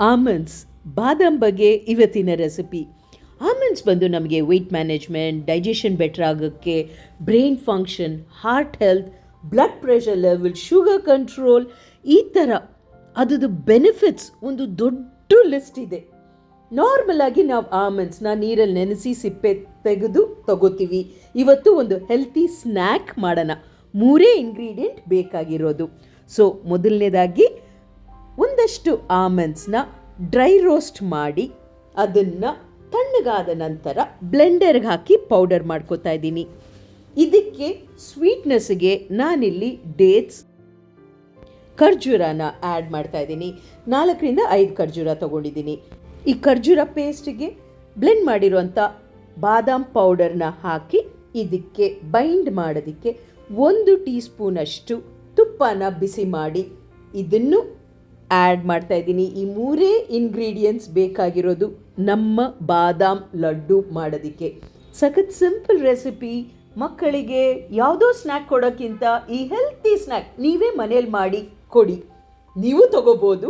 Almonds ಬಾದಾಮ್ ಬಗ್ಗೆ ಇವತ್ತಿನ recipe. Almonds ಬಂದು ನಮಗೆ ವೆಯ್ಟ್ ಮ್ಯಾನೇಜ್ಮೆಂಟ್ ಡೈಜೆಷನ್ ಬೆಟರ್ ಆಗೋಕ್ಕೆ brain function heart health blood pressure level sugar control ಈ ಥರ ಅದರದು ಬೆನಿಫಿಟ್ಸ್ ಒಂದು ದೊಡ್ಡ ಲಿಸ್ಟ್ ಇದೆ. ನಾರ್ಮಲ್ ಆಗಿ ನಾವು ಆಮಂಡ್ಸ್ನ ನೀರಲ್ಲಿ ನೆನೆಸಿ ಸಿಪ್ಪೆ ತೆಗೆದು ತಗೋತೀವಿ. ಇವತ್ತು ಒಂದು ಹೆಲ್ತಿ ಸ್ನ್ಯಾಕ್ ಮಾಡೋಣ. ಮೂರೇ ಇಂಗ್ರೀಡಿಯೆಂಟ್ ಬೇಕಾಗಿರೋದು. ಸೊ ಮೊದಲನೇದಾಗಿ ಒಂದಷ್ಟು ಆಮಂಡ್ಸ್ನ ಡ್ರೈ ರೋಸ್ಟ್ ಮಾಡಿ ಅದನ್ನು ತಣ್ಣಗಾದ ನಂತರ ಬ್ಲೆಂಡರ್ಗೆ ಹಾಕಿ ಪೌಡರ್ ಮಾಡ್ಕೋತಾ ಇದ್ದೀನಿ. ಇದಕ್ಕೆ ಸ್ವೀಟ್ನೆಸ್ಗೆ ನಾನಿಲ್ಲಿ ಡೇಟ್ಸ್, ಖರ್ಜೂರನ ಆ್ಯಡ್ ಮಾಡ್ತಾ ಇದ್ದೀನಿ. ನಾಲ್ಕರಿಂದ ಐದು ಖರ್ಜೂರ ತೊಗೊಂಡಿದ್ದೀನಿ. ಈ ಖರ್ಜೂರ ಪೇಸ್ಟ್ಗೆ ಬ್ಲೆಂಡ್ ಮಾಡಿರುವಂಥ ಬಾದಾಮ್ ಪೌಡರ್ನ ಹಾಕಿ ಇದಕ್ಕೆ ಬೈಂಡ್ ಮಾಡೋದಕ್ಕೆ ಒಂದು ಟೀ ಸ್ಪೂನಷ್ಟು ತುಪ್ಪನ ಬಿಸಿ ಮಾಡಿ ಇದನ್ನು ಆ್ಯಡ್ ಮಾಡ್ತಾ ಇದ್ದೀನಿ. ಈ ಮೂರೇ ಇಂಗ್ರೀಡಿಯೆಂಟ್ಸ್ ಬೇಕಾಗಿರೋದು ನಮ್ಮ ಬಾದಾಮ್ ಲಡ್ಡು ಮಾಡೋದಕ್ಕೆ. ಸಖತ್ ಸಿಂಪಲ್ ರೆಸಿಪಿ ಮಕ್ಕಳಿಗೆ ಯಾವುದೋ ಸ್ನ್ಯಾಕ್ ಕೊಡೋಕ್ಕಿಂತ ಈ ಹೆಲ್ತಿ ಸ್ನ್ಯಾಕ್ ನೀವೇ ಮನೇಲಿ ಮಾಡಿ ಕೊಡಿ. ನೀವು ತಗೋಬೋದು